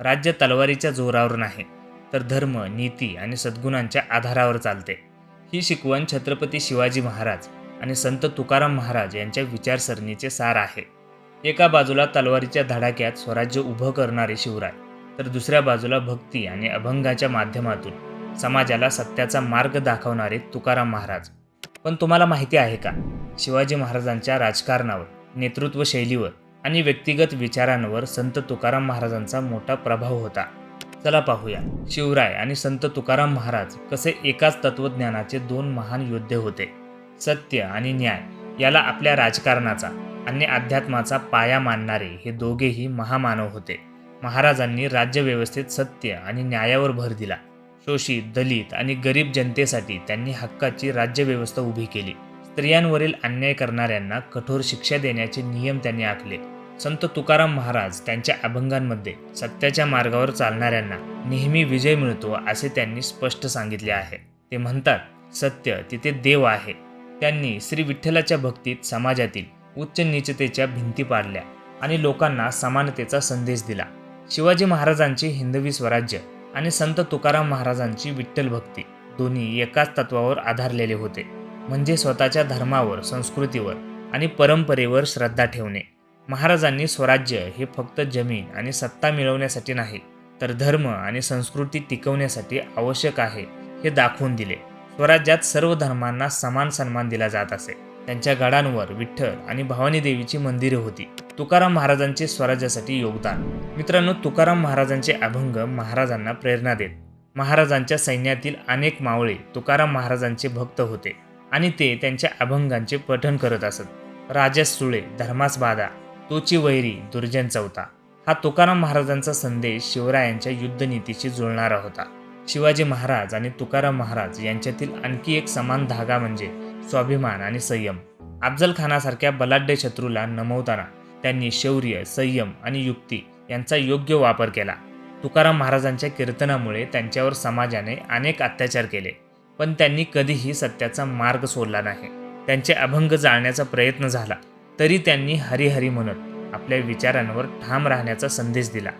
राज्य तलवारीच्या जोरावर नाही तर धर्म नीती आणि सद्गुणांच्या आधारावर चालते. ही शिकवण छत्रपती शिवाजी महाराज आणि संत तुकाराम महाराज यांच्या विचारसरणीचे सार आहे. एका बाजूला तलवारीच्या धडाक्यात स्वराज्य उभं करणारे शिवराय तर दुसऱ्या बाजूला भक्ती आणि अभंगाच्या माध्यमातून समाजाला सत्याचा मार्ग दाखवणारे तुकाराम महाराज. पण तुम्हाला माहिती आहे का? शिवाजी महाराजांच्या राजकारणावर नेतृत्व शैलीवर आणि व्यक्तिगत विचारांवर संत तुकाराम महाराजांचा मोठा प्रभाव होता. चला पाहूया शिवराय आणि संत तुकाराम महाराज कसे एकाच तत्वज्ञानाचे दोन महान योद्धे होते. सत्य आणि न्याय याला आपल्या राजकारणाचा आणि अध्यात्माचा पाया मानणारे हे दोघेही महामानव होते. महाराजांनी राज्यव्यवस्थेत सत्य आणि न्यायावर भर दिला. शोषित दलित आणि गरीब जनतेसाठी त्यांनी हक्काची राज्यव्यवस्था उभी केली. स्त्रियांवरील अन्याय करणाऱ्यांना कठोर शिक्षा देण्याचे नियम त्यांनी आखले. संत तुकाराम महाराज त्यांच्या अभंगांमध्ये सत्याच्या मार्गावर चालणाऱ्यांना नेहमी विजय मिळतो असे त्यांनी स्पष्ट सांगितले आहे. ते म्हणतात सत्य तिथे देव आहे. त्यांनी श्री विठ्ठलाच्या भक्तीत समाजातील उच्च नीचतेच्या भिंती पाडल्या आणि लोकांना समानतेचा संदेश दिला. शिवाजी महाराजांचे हिंदवी स्वराज्य आणि संत तुकाराम महाराजांची विठ्ठल भक्ती दोन्ही एकाच तत्वावर आधारलेले होते. म्हणजे स्वतःच्या धर्मावर संस्कृतीवर आणि परंपरेवर श्रद्धा ठेवणे. महाराजांनी स्वराज्य हे फक्त जमीन आणि सत्ता मिळवण्यासाठी नाही तर धर्म आणि संस्कृती टिकवण्यासाठी आवश्यक आहे हे दाखवून दिले. स्वराज्यात सर्व धर्मांना समान सन्मान दिला जात असे. त्यांच्या गडांवर विठ्ठल आणि भवानी देवीची मंदिरे होती. तुकाराम महाराजांचे स्वराज्यासाठी योगदान. मित्रांनो तुकाराम महाराजांचे अभंग महाराजांना प्रेरणा देत. महाराजांच्या सैन्यातील अनेक मावळे तुकाराम महाराजांचे भक्त होते. आणि ते त्यांच्या अभंगांचे पठण करत असत. राजस सुळे धर्मास बाधा तोची वैरी दुर्जन चौथा. हा तुकाराम महाराजांचा संदेश शिवरायांच्या युद्धनीतीशी जुळणारा होता. शिवाजी महाराज आणि तुकाराम महाराज यांच्यातील आणखी एक समान धागा म्हणजे स्वाभिमान आणि संयम. अफजल खानासारख्या बलाढ्य शत्रूला नमवताना त्यांनी शौर्य संयम आणि युक्ती यांचा योग्य वापर केला. तुकाराम महाराजांच्या कीर्तनामुळे त्यांच्यावर समाजाने अनेक अत्याचार केले. पण त्यांनी कधीही सत्याचा मार्ग सोडला नाही. त्यांचे अभंग जाळण्याचा प्रयत्न झाला तरी त्यांनी हरिहरी म्हणत आपल्या विचारांवर ठाम राहण्याचा संदेश दिला.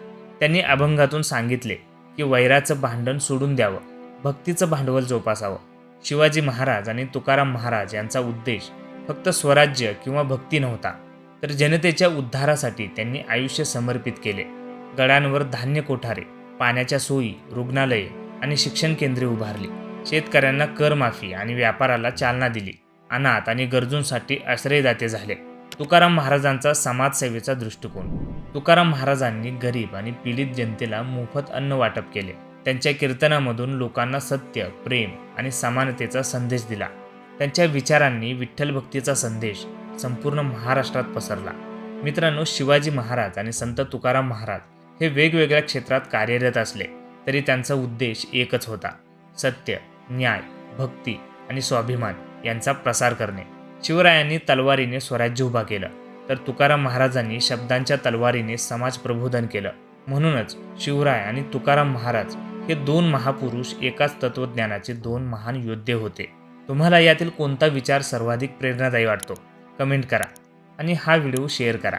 त्यांनी अभंगातून सांगितले की वैराचं भांडण सोडून द्यावं भक्तीचं भांडवल जोपासावं. शिवाजी महाराज आणि तुकाराम महाराज यांचा उद्देश फक्त स्वराज्य किंवा भक्ती नव्हता तर जनतेच्या उद्धारासाठी त्यांनी आयुष्य समर्पित केले. गडांवर धान्य कोठारे पाण्याच्या सोयी रुग्णालये आणि शिक्षण केंद्रे उभारली. शेतकऱ्यांना करमाफी आणि व्यापाराला चालना दिली. अनाथ आणि गरजूंसाठी आश्रयदाते झाले. तुकाराम महाराजांचा समाजसेवेचा दृष्टिकोन. तुकाराम महाराजांनी गरीब आणि पीडित जनतेला मोफत अन्न वाटप केले. त्यांच्या कीर्तनामधून लोकांना सत्य प्रेम आणि समानतेचा संदेश दिला. त्यांच्या विचारांनी विठ्ठल भक्तीचा संदेश संपूर्ण महाराष्ट्रात पसरला. मित्रांनो शिवाजी महाराज आणि संत तुकाराम महाराज हे वेगवेगळ्या क्षेत्रात कार्यरत असले तरी त्यांचा उद्देश एकच होता. सत्य न्याय भक्ती आणि स्वाभिमान यांचा प्रसार करणे. शिवरायांनी तलवारीने स्वराज्य उभा केलं. तर तुकाराम महाराजांनी शब्दांच्या तलवारीने समाज प्रबोधन केलं. म्हणूनच शिवराय आणि तुकाराम महाराज हे दोन महापुरुष एकाच तत्वज्ञानाचे दोन महान योद्धे होते. तुम्हाला यातील कोणता विचार सर्वाधिक प्रेरणादायी वाटतो? कमेंट करा आणि हा व्हिडिओ शेअर करा.